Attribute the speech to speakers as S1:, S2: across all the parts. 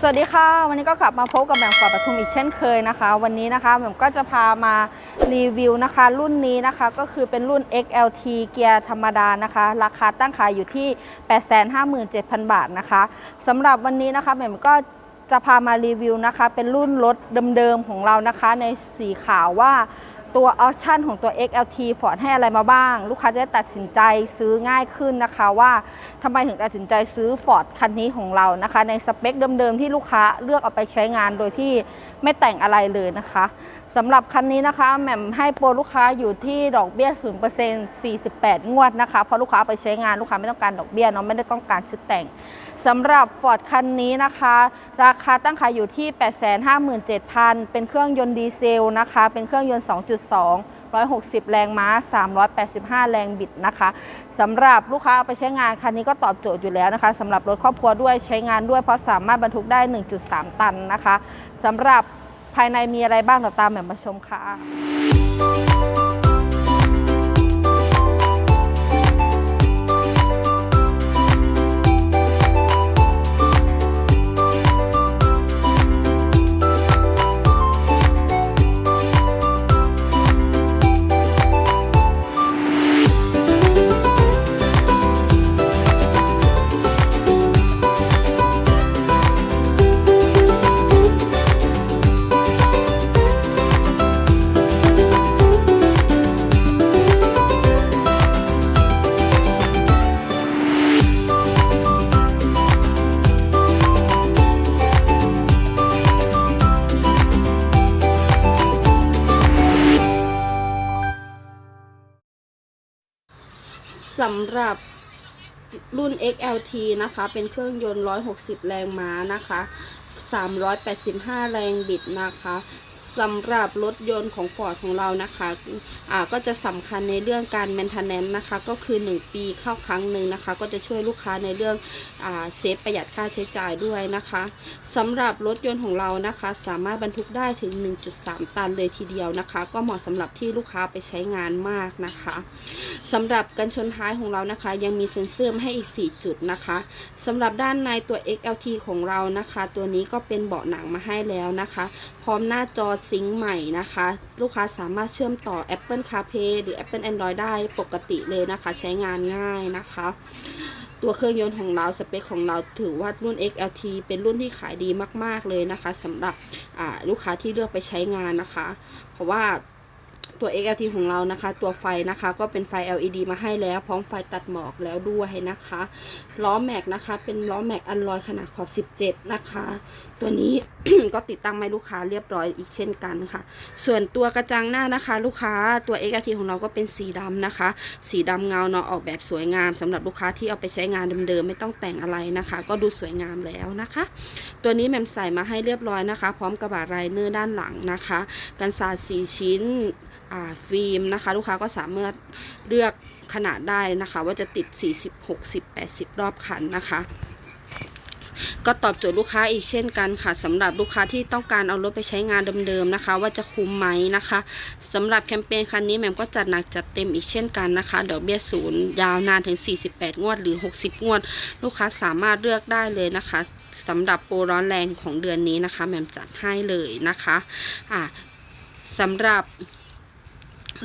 S1: สวัสดีค่ะ วันนี้ก็กลับมาพบกับแหม่มฟอร์ดปทุมอีกเช่นเคยนะคะ วันนี้นะคะแหม่มก็จะพามารีวิวนะคะ รุ่นนี้นะคะก็คือเป็นรุ่น XLT เกียร์ธรรมดานะคะ ราคาตั้งขายอยู่ที่ 857,000 บาทนะคะสำหรับวันนี้นะคะแหม่มก็จะพามารีวิวนะคะ เป็นรุ่นรถเดิมๆของเรานะคะ ในสีขาวว่า ตัวออปชั่นของตัว XLT Ford ให้อะไรมาบ้าง ลูกค้าจะได้ตัดสินใจซื้อง่ายขึ้นนะคะว่าทำไมถึงตัดสินใจซื้อ Ford คันนี้ของเรานะคะ ในสเปคเดิมๆที่ลูกค้าเลือกเอาไปใช้งานโดยที่ไม่แต่งอะไรเลยนะคะสำหรับคันนี้นะคะแหม่มให้โปรลูกค้าอยู่ที่ดอกเบี้ย 0% 48 งวดนะคะเพราะลูกค้าไปใช้งานลูกค้าไม่ต้องการดอกเบี้ยเนาะไม่ได้ต้องการชุดแต่ง สำหรับ Ford คันนี้นะคะ ราคาตั้งขายอยู่ที่ 857,000 เป็นเครื่องยนต์ดีเซลนะคะ เป็นเครื่องยนต์ 2.2 160 แรงม้า 385 แรงบิดนะคะสำหรับลูกค้าเอาไปใช้งานคันนี้ก็ตอบโจทย์อยู่แล้วนะคะสำหรับรถครอบครัวด้วยใช้งานด้วยเพราะสามารถบรรทุกได้ 1.3 ตันนะคะสำหรับภายในมีอะไรบ้างเราตามแบบมาชมค่ะ สำหรับรุ่น XLT นะคะ เป็นเครื่องยนต์ 160 แรงม้านะคะ 385 แรงบิดนะคะ สำหรับรถยนต์ของ Ford ของเรานะคะอ่าก็จะสำคัญในเรื่องการ m a i n t e n a n c นะคะ ก็คือ 1 ปีเข้าครั้งหนึ่งนะคะ ก็จะช่วยลูกค้าในเรื่องอาเซฟประหยัดค่าใช้จ่ายด้วยนะคะสำหรับรถยนต์ของเรานะคะ สามารถบรรทุกได้ถึง 1.3 ตันเลยทีเดียวนะคะ ก็เหมาะสำหรับที่ลูกค้าไปใช้งานมากนะคะสำหรับกันชนท้ายของเรานะคะ ยังมีเซ็นเซอร์มาให้อีก 4 จุดนะคะสำหรับด้านในตัว XLT ของเรานะคะ ตัวนี้ก็เป็นเบาะหนังมาให้แล้วนะคะ พร้อมหน้าจอซิงค์ใหม่นะคะ ลูกค้าสามารถเชื่อมต่อ Apple CarPlay หรือ Apple Android ได้ปกติเลยนะคะ ใช้งานง่ายนะคะ ตัวเครื่องยนต์ของเราสเปคของเราถือว่ารุ่น XLT เป็นรุ่นที่ขายดีมาก ๆ เลยนะคะสำหรับลูกค้าที่เลือกไปใช้งานนะคะ เพราะว่า ตัว XLT ของเรานะคะ ตัวไฟนะคะ ก็เป็นไฟ LED มาให้แล้ว พร้อมไฟตัดหมอกแล้วด้วยนะคะ ล้อแม็กนะคะ เป็นล้อแม็กอันลอยขนาดขอบ 17 นะคะ ตัวนี้ ก็ติดตั้งให้ลูกค้าเรียบร้อยอีกเช่นกันค่ะ ส่วนตัวกระจังหน้านะคะ ลูกค้าตัว XLT ของเราก็เป็นสีดำนะคะ สีดำเงาเนาะออกแบบสวยงามสำหรับลูกค้าที่เอาไปใช้งานเดิมๆไม่ต้องแต่งอะไรนะคะ ก็ดูสวยงามแล้วนะคะ ตัวนี้แมมใส่มาให้เรียบร้อยนะคะ พร้อมกระบะไรเนอร์ด้านหลังนะคะ กันสาดสีชิ้น ฟิล์มนะคะ ลูกค้าก็สามารถเลือกขนาดได้นะคะ ว่าจะติด 40 60 80 รอบคันนะคะ ก็ตอบโจทย์ลูกค้าอีกเช่นกันค่ะสำหรับลูกค้าที่ต้องการเอารถไปใช้งานเดิมๆนะคะ ว่าจะคุ้มไหมนะคะสำหรับแคมเปญคันนี้แหม่มก็จัดหนักจัดเต็มอีกเช่นกันนะคะดอกเบี้ยศูนย์ยาวนานถึง 48 งวดหรือ 60 งวด ลูกค้าสามารถเลือกได้เลยนะคะสำหรับโปรร้อนแรงของเดือนนี้นะคะแหม่มจัดให้เลยนะคะอะสำหรับ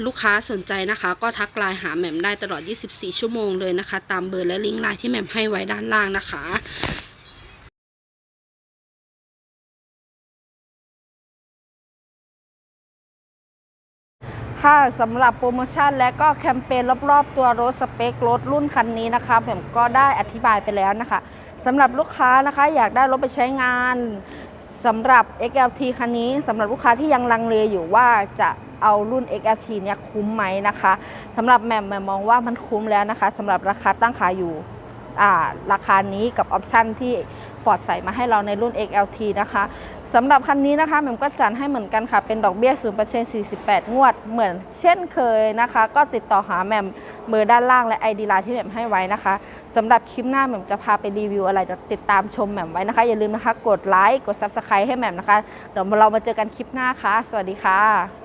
S1: ลูกค้าสนใจนะคะ ก็ทักไลน์หาแหม่มได้ตลอด 24 ชั่วโมงเลยนะคะ ตามเบอร์และลิงก์ไลน์ที่แหม่มให้ไว้ด้านล่างนะคะค่ะสำหรับโปรโมชั่นและก็แคมเปญรอบๆ ตัวรถสเปครถรุ่นคันนี้นะคะผมก็ได้อธิบายไปแล้วนะคะสำหรับลูกค้านะคะอยากได้รถไปใช้งาน สำหรับ XLT คันนี้สำหรับลูกค้าที่ยังลังเลอยู่ว่าจะเอารุ่น XLT เนี่ยคุ้มไหมนะคะสำหรับแหม่มแหม่มมองว่ามันคุ้มแล้วนะคะสำหรับราคาตั้งขายอยู่ราคานี้กับออปชันที่ฟอร์ดใส่มาให้เราในรุ่น XLT นะคะ สำหรับคันนี้นะคะแหม่มก็จัดให้เหมือนกันค่ะ เป็นดอกเบี้ย 0% 48 งวด เหมือนเช่นเคยนะคะ ก็ติดต่อหาแหม่มเบอร์ด้านล่างและ ID ไลน์ที่แหม่มให้ไว้นะคะสำหรับคลิปหน้าแหม่มจะพาไปรีวิวอะไรติดตามชมแหม่มไว้นะคะ อย่าลืมนะคะ กดไลค์กด Subscribe ให้แหม่มนะคะ เดี๋ยวเรามาเจอกันคลิปหน้าค่ะ สวัสดีค่ะ